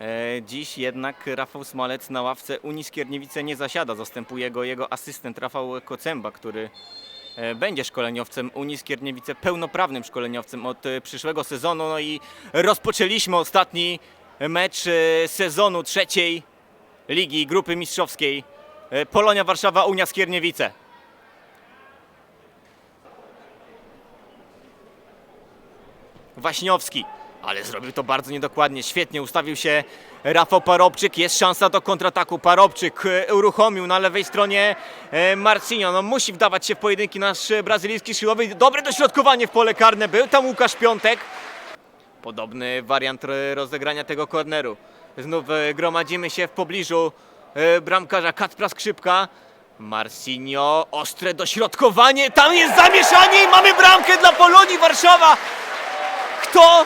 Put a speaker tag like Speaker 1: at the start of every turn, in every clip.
Speaker 1: E, Dziś jednak Rafał Smalec na ławce Unii Skierniewice nie zasiada. Zastępuje go jego asystent Rafał Kocemba, który e, będzie szkoleniowcem Unii Skierniewice, pełnoprawnym szkoleniowcem od e, przyszłego sezonu. No i rozpoczęliśmy ostatni mecz sezonu trzeciej Ligi Grupy Mistrzowskiej. Polonia Warszawa, Unia Skierniewice. Waśniowski, ale zrobił to bardzo niedokładnie. Świetnie ustawił się Rafał Parobczyk. Jest szansa do kontrataku. Parobczyk e, uruchomił na lewej stronie e, Marcinho. No, musi wdawać się w pojedynki nasz e, brazylijski siłowy. Dobre dośrodkowanie w pole karne. Był tam Łukasz Piątek. Podobny wariant rozegrania tego korneru. Znów gromadzimy się w pobliżu bramkarza Kacpra Skrzypka. Marcinho, ostre dośrodkowanie. Tam jest zamieszanie i mamy bramkę dla Polonii Warszawa. Kto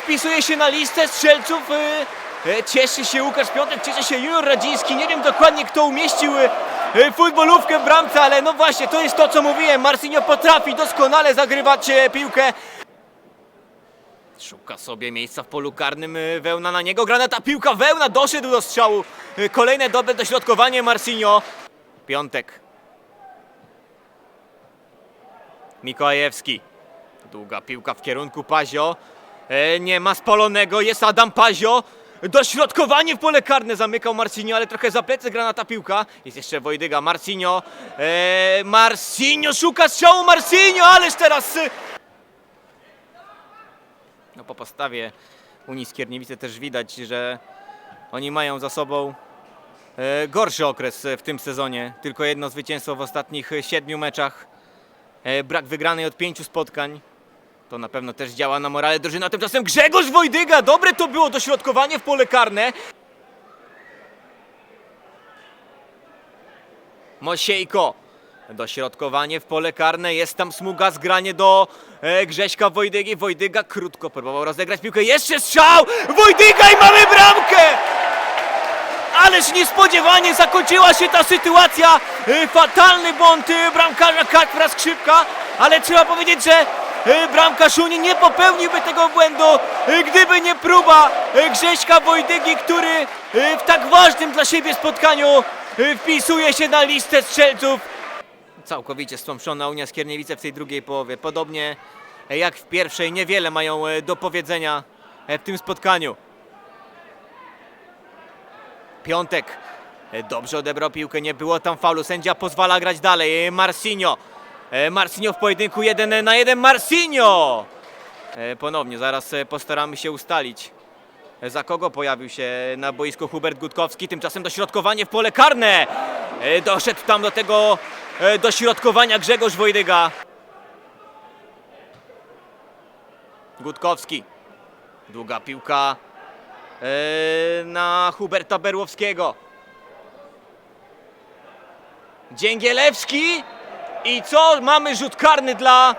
Speaker 1: wpisuje się na listę strzelców? y, y, Cieszy się Łukasz Piątek, cieszy się Junior Radziński. Nie wiem dokładnie kto umieścił y, y, futbolówkę w bramce, ale no właśnie, to jest to co mówiłem. Marcinho potrafi doskonale zagrywać piłkę. Szuka sobie miejsca w polu karnym, y, wełna na niego, granata, piłka, wełna, doszedł do strzału. Y, Kolejne dobre dośrodkowanie Marcinho. Piątek. Mikołajewski. Długa piłka w kierunku Pazio. E, nie ma spalonego, jest Adam Pazio. Dośrodkowanie w pole karne zamykał Marcinho, ale trochę za plecy granata piłka. Jest jeszcze Wojdyga, Marcinho. E, Marcinho szuka strzału, Marcinho, ależ teraz... y, No po postawie Unii Skierniewice też widać, że oni mają za sobą e, gorszy okres w tym sezonie. Tylko jedno zwycięstwo w ostatnich siedmiu meczach. E, brak wygranej od pięciu spotkań. To na pewno też działa na morale drużyny. A tymczasem Grzegorz Wojdyga! Dobre to było dośrodkowanie w pole karne. Mosiejko. Dośrodkowanie w pole karne. Jest tam smuga zgranie do e, Grześka Wojdygi. Wojdyga krótko próbował rozegrać piłkę. Jeszcze strzał! Wojdyga i mamy bramkę! Ależ niespodziewanie zakończyła się ta sytuacja. E, Fatalny błąd e, bramkarza Kacpra Skrzypka, ale trzeba powiedzieć, że bramkarz Unii nie popełniłby tego błędu, e, gdyby nie próba e, Grześka Wojdygi, który e, w tak ważnym dla siebie spotkaniu e, wpisuje się na listę strzelców. Całkowicie stłamszona Unia Skierniewice w tej drugiej połowie. Podobnie jak w pierwszej, niewiele mają e, do powiedzenia e, w tym spotkaniu. Piątek e, dobrze odebrał piłkę, nie było tam faulu. Sędzia pozwala grać dalej. E, E, Marcinho w pojedynku jeden na jeden. Marcinho! E, Ponownie, zaraz e, postaramy się ustalić. Za kogo pojawił się na boisku Hubert Gutkowski? Tymczasem dośrodkowanie w pole karne. Doszedł tam do tego dośrodkowania Grzegorz Wojdyga. Gutkowski. Długa piłka na Huberta Berłowskiego. Dzięgielewski. I co? Mamy rzut karny dla,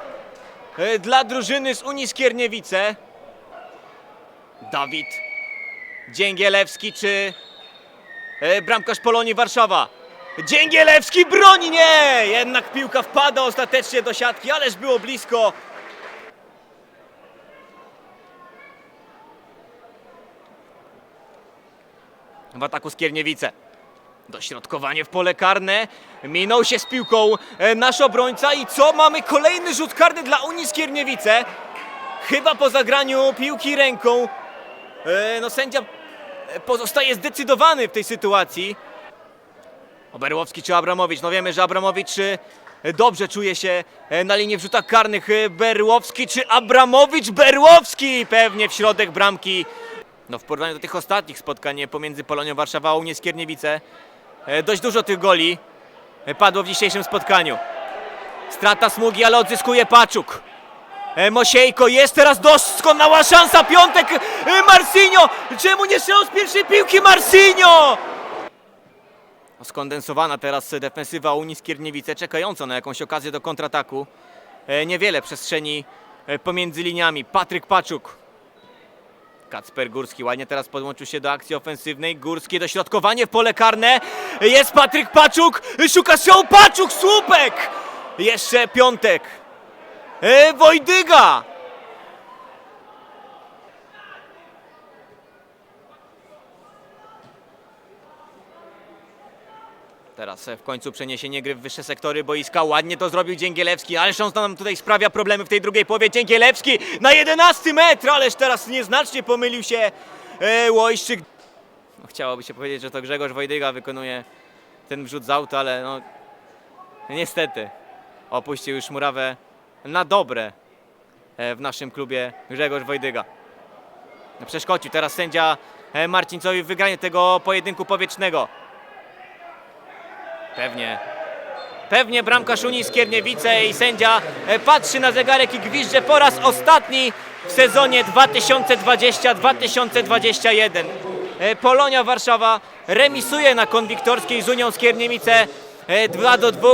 Speaker 1: e, dla drużyny z Unii Skierniewice. Dawid Dzięgielewski czy e, bramkarz Polonii Warszawa. Dzięgielewski broni, nie! Jednak piłka wpada ostatecznie do siatki, ależ było blisko. w ataku Skierniewice. Dośrodkowanie w pole karne. Minął się z piłką e, nasz obrońca i co? Mamy kolejny rzut karny dla Unii Skierniewice. Chyba po zagraniu piłki ręką. E, No sędzia e, pozostaje zdecydowany w tej sytuacji. Oberłowski czy Abramowicz? No wiemy, że Abramowicz dobrze czuje się na linii w rzutach karnych. Berłowski czy Abramowicz? Berłowski pewnie w środek bramki. No w porównaniu do tych ostatnich spotkań pomiędzy Polonią Warszawa a Unią Skierniewice dość dużo tych goli e, padło w dzisiejszym spotkaniu. Strata smugi, ale odzyskuje Paczuk. E, Mosiejko, jest teraz doskonała szansa, piątek, e, Marcinho! Czemu nie strzelał z pierwszej piłki Marcinho? Skondensowana teraz defensywa Unii Skierniewice, czekająca na jakąś okazję do kontrataku. E, Niewiele przestrzeni e, pomiędzy liniami. Patryk Paczuk. Kacper Górski ładnie teraz podłączył się do akcji ofensywnej. Górskie dośrodkowanie w pole karne. Jest Patryk Paczuk. Szuka strzału Paczuk, słupek. Jeszcze piątek. E, Wojdyga. Teraz e, w końcu przeniesienie gry w wyższe sektory boiska. Ładnie to zrobił Dzięgielewski, on nam tutaj sprawia problemy w tej drugiej połowie. Dzięgielewski na 11 metr, ależ teraz nieznacznie pomylił się e, Łojszczyk. No, chciałoby się powiedzieć, że to Grzegorz Wojdyga wykonuje ten wrzut z auta, ale no niestety opuścił już murawę na dobre e, w naszym klubie Grzegorz Wojdyga. Przeszkodził teraz sędzia e, Marcincowi w wygraniu tego pojedynku powietrznego. Pewnie. Pewnie bramkarz Unii Skierniewice i sędzia e, patrzy na zegarek i gwizdże po raz ostatni w sezonie 2020-2021. E, Polonia Warszawa remisuje na konwiktorskiej z Unią Skierniewice 2 do 2.